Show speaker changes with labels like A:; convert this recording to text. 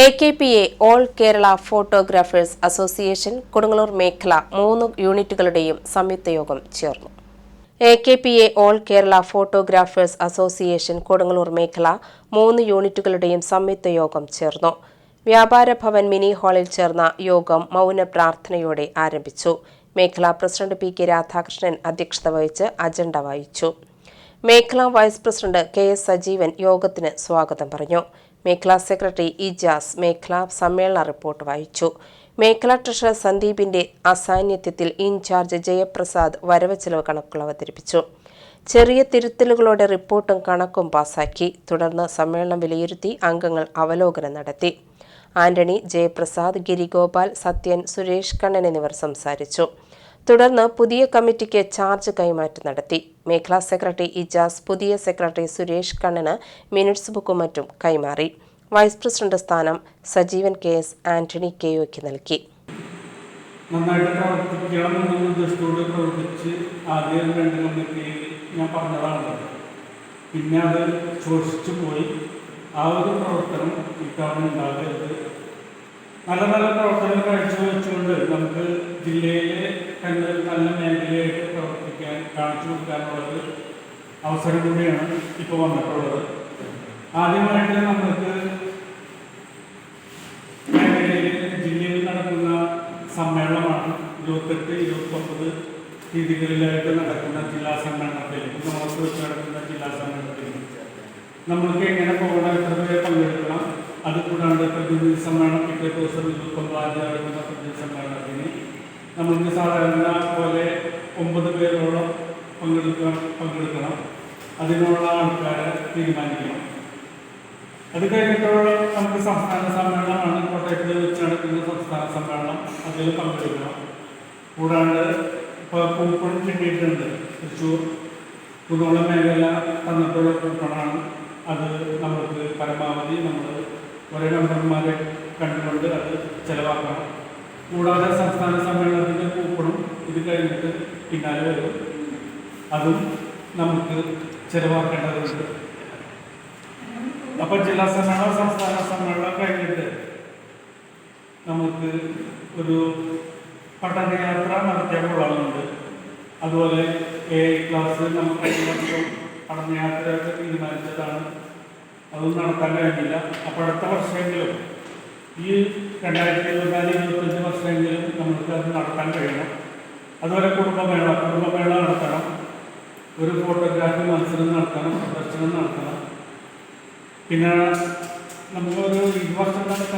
A: A K P A all Kerala photographers association Kodungallur മേഖല മൂന്ന് യൂണിറ്റുകളുടെയും സംയുക്ത യോഗം ചേർന്നു. A K P A all Kerala photographers association Kodungallur മേഖല മൂന്ന് യൂണിറ്റുകളുടെയും സംയുക്ത യോഗം ചേർന്നു. വ്യാപാര ഭവൻ മിനി ഹാളിൽ ചേർന്ന യോഗം മൗന പ്രാർത്ഥനയോടെ ആരംഭിച്ചു. മേഖലാ പ്രസിഡന്റ് പി കെ രാധാകൃഷ്ണൻ അധ്യക്ഷത വഹിച്ച് അജണ്ട വായിച്ചു മേഖലാ vice president K S Sajeevan യോഗത്തിന് സ്വാഗതം പറഞ്ഞു. മേഖലാ സെക്രട്ടറി ഇജാസ് മേഖലാ സമ്മേളന റിപ്പോർട്ട് വായിച്ചു. മേഖലാ ട്രഷറർ സന്ദീപിന്റെ അസാന്നിധ്യത്തിൽ ഇൻചാർജ് ജയപ്രസാദ് വരവ് ചെലവ് കണക്കുകൾ അവതരിപ്പിച്ചു. ചെറിയ തിരുത്തലുകളോടെ റിപ്പോർട്ടും കണക്കും പാസാക്കി. തുടർന്ന് സമ്മേളനം വിലയിരുത്തി അംഗങ്ങൾ അവലോകനം നടത്തി. ആന്റണി ജയപ്രസാദ് ഗിരിഗോപാൽ സത്യൻ സുരേഷ് കണ്ണൻ എന്നിവർ സംസാരിച്ചു. തുടർന്ന് പുതിയ കമ്മിറ്റിക്ക് ചാർജ് കൈമാറ്റം നടത്തി. മേഖലാ സെക്രട്ടറി ഇജാസ് പുതിയ സെക്രട്ടറി സുരേഷ് കണ്ണന് മിനിറ്റ്സ് ബുക്കും മറ്റും കൈമാറി. വൈസ് പ്രസിഡന്റ് സ്ഥാനം സജീവൻ കെ എസ് ആന്റണി കെയോയ്ക്ക് നൽകി.
B: നന്നായിട്ട് ഞാൻ പിന്നെ അത് ശോഷിച്ചു പോയി. ആ ഒരു പ്രവർത്തനം ഇത്തവണ ഉണ്ടാകരുത് നല്ല നല്ല പ്രവർത്തനങ്ങൾ കാഴ്ചവെച്ചുകൊണ്ട് നമുക്ക് ജില്ലയിലെ കണ്ട് നല്ല മേഖലയായിട്ട് പ്രവർത്തിക്കാൻ കാണിച്ചു കൊടുക്കാനുള്ളത് അവസരം കൂടിയാണ് ഇപ്പോൾ വന്നിട്ടുള്ളത്. ആദ്യമായിട്ട് നമുക്ക് ജില്ലയിൽ നടക്കുന്ന സമ്മേളനമാണ് ഇരുപത്തെട്ട് ഇരുപത്തൊമ്പത് തീയതികളിലായിട്ട് നടക്കുന്ന ജില്ലാ സമ്മേളനത്തിൽ. നമുക്ക് വെച്ച് നടക്കുന്ന ജില്ലാ സമ്മേളനത്തിൽ. നമ്മൾക്ക് എങ്ങനെ പോകണം എത്ര പേരെ പങ്കെടുക്കണം അത് കൂടാണ്ട് പ്രതിനിധി സമ്മേളനം പിറ്റേ ദിവസം ഇരുപത്തൊമ്പതാം തീയതി നടക്കുന്ന പ്രതിനിധി സമ്മേളനത്തിന് നമ്മൾക്ക് സാധാരണ പോലെ ഒമ്പത് പേരോളം പങ്കെടുക്കാൻ പങ്കെടുക്കണം. അതിനുള്ള ആൾക്കാരെ തീരുമാനിക്കണം. അത് കഴിഞ്ഞിട്ടുള്ള നമുക്ക് സംസ്ഥാന സമ്മേളനമാണ് കോട്ടയത്തിൽ വെച്ച് നടക്കുന്ന സംസ്ഥാന സമ്മേളനം. അതിൽ പങ്കെടുക്കണം. കൂടാണ്ട് ഇപ്പോൾ കൂപ്പൺ കിട്ടിയിട്ടുണ്ട്. തൃശ്ശൂർ കുന്നോളം മേഖല തന്നിട്ടുള്ള കൂപ്പണാണ്. അത് നമുക്ക് പരമാവധി നമ്മൾ ഒരേ മെമ്പർമാരെ കണ്ടുകൊണ്ട് അത് ചെലവാക്കണം. കൂടാതെ സംസ്ഥാന സമ്മേളനത്തിന്റെ കൂപ്പണും ഇത് കഴിഞ്ഞിട്ട് പിന്നാലെ വരും. അതും നമുക്ക് ചെലവാക്കേണ്ടതുണ്ട്. അപ്പൊ ജില്ലാ സമ്മേളനം സംസ്ഥാന സമ്മേളനം കഴിഞ്ഞിട്ട് നമുക്ക് ഒരു പഠനയാത്ര നടത്തിയ കൊള്ളാറുണ്ട് അതുപോലെ എ ക്ലാസ് നമുക്ക് കഴിഞ്ഞ പഠനയാത്രയൊക്കെ തീരുമാനിച്ചതാണ്. അതൊന്നും നടത്താൻ കഴിഞ്ഞില്ല. അപ്പോൾ അടുത്ത വർഷമെങ്കിലും ഈ രണ്ടായിരത്തി ഇരുപത്തിനാല് നമുക്ക് അത് നടത്താൻ കഴിയണം. അതുപോലെ കുടുംബമേള കുടുംബമേള നടത്തണം. ഒരു ഫോട്ടോഗ്രാഫി മത്സരം നടത്തണം പ്രദർശനം നടത്തണം. പിന്നെ നമുക്കൊരു ഈ വർഷം നടത്താൻ